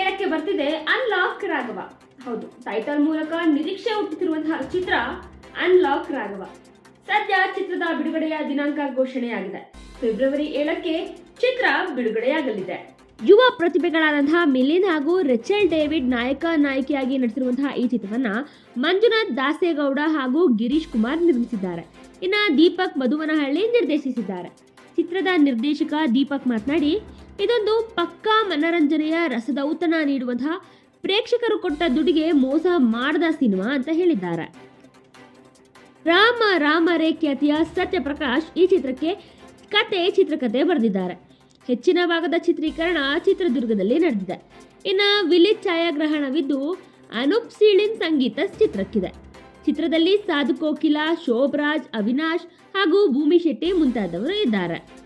ಏಳಕ್ಕೆ ಬರ್ತಿದೆ ಅನ್ಲಾಕ್ ರಾಘವ. ಹೌದು ಟೈಟಲ್ ಮೂಲಕ ನಿರೀಕ್ಷೆ ಹುಟ್ಟುತ್ತಿರುವಂತಹ ಚಿತ್ರ ಅನ್ಲಾಕ್ ರಾಘವ. ಸದ್ಯ ಚಿತ್ರದ ಬಿಡುಗಡೆಯ ದಿನಾಂಕ ಘೋಷಣೆಯಾಗಿದೆ. ಫೆಬ್ರವರಿ ಏಳಕ್ಕೆ ಚಿತ್ರ ಬಿಡುಗಡೆಯಾಗಲಿದೆ. ಯುವ ಪ್ರತಿಭೆಗಳಾದಂತಹ ಮಿಲಿನ್ ಹಾಗೂ ರಿಚಲ್ ಡೇವಿಡ್ ನಾಯಕ ನಾಯಕಿಯಾಗಿ ನಟಿಸಿರುವಂತಹ ಈ ಚಿತ್ರವನ್ನ ಮಂಜುನಾಥ್ ದಾಸೇಗೌಡ ಹಾಗೂ ಗಿರೀಶ್ ಕುಮಾರ್ ನಿರ್ಮಿಸಿದ್ದಾರೆ. ಇನ್ನ ದೀಪಕ್ ಮಧುವನಹಳ್ಳಿ ನಿರ್ದೇಶಿಸಿದ್ದಾರೆ. ಚಿತ್ರದ ನಿರ್ದೇಶಕ ದೀಪಕ್ ಮಾತನಾಡಿ ಇದೊಂದು ಪಕ್ಕಾ ಮನರಂಜನೆಯ ರಸದ ಔತಣ ನೀಡುವಂತಹ ಪ್ರೇಕ್ಷಕರು ಕೊಟ್ಟ ದುಡಿಗೆ ಮೋಸ ಮಾಡದ ಸಿನಿಮಾ ಅಂತ ಹೇಳಿದ್ದಾರೆ. ರಾಮ ರಾಮ ರೇ ಖ್ಯಾತಿಯ ಸತ್ಯಪ್ರಕಾಶ್ ಈ ಚಿತ್ರಕ್ಕೆ ಕತೆ ಚಿತ್ರಕಥೆ ಬರೆದಿದ್ದಾರೆ. ಹೆಚ್ಚಿನ ಭಾಗದ ಚಿತ್ರೀಕರಣ ಚಿತ್ರದುರ್ಗದಲ್ಲಿ ನಡೆದಿದೆ. ಇನ್ನು ವಿಲೇಜ್ ಛಾಯಾಗ್ರಹಣವಿದ್ದು ಅನೂಪ್ ಸೀಳಿನ್ ಸಂಗೀತ ಚಿತ್ರಕ್ಕಿದೆ. ಚಿತ್ರದಲ್ಲಿ ಸಾಧು ಕೋಕಿಲ, ಶೋಭರಾಜ್, ಅವಿನಾಶ್ ಹಾಗೂ ಭೂಮಿ ಶೆಟ್ಟಿ ಮುಂತಾದವರು ಇದ್ದಾರೆ.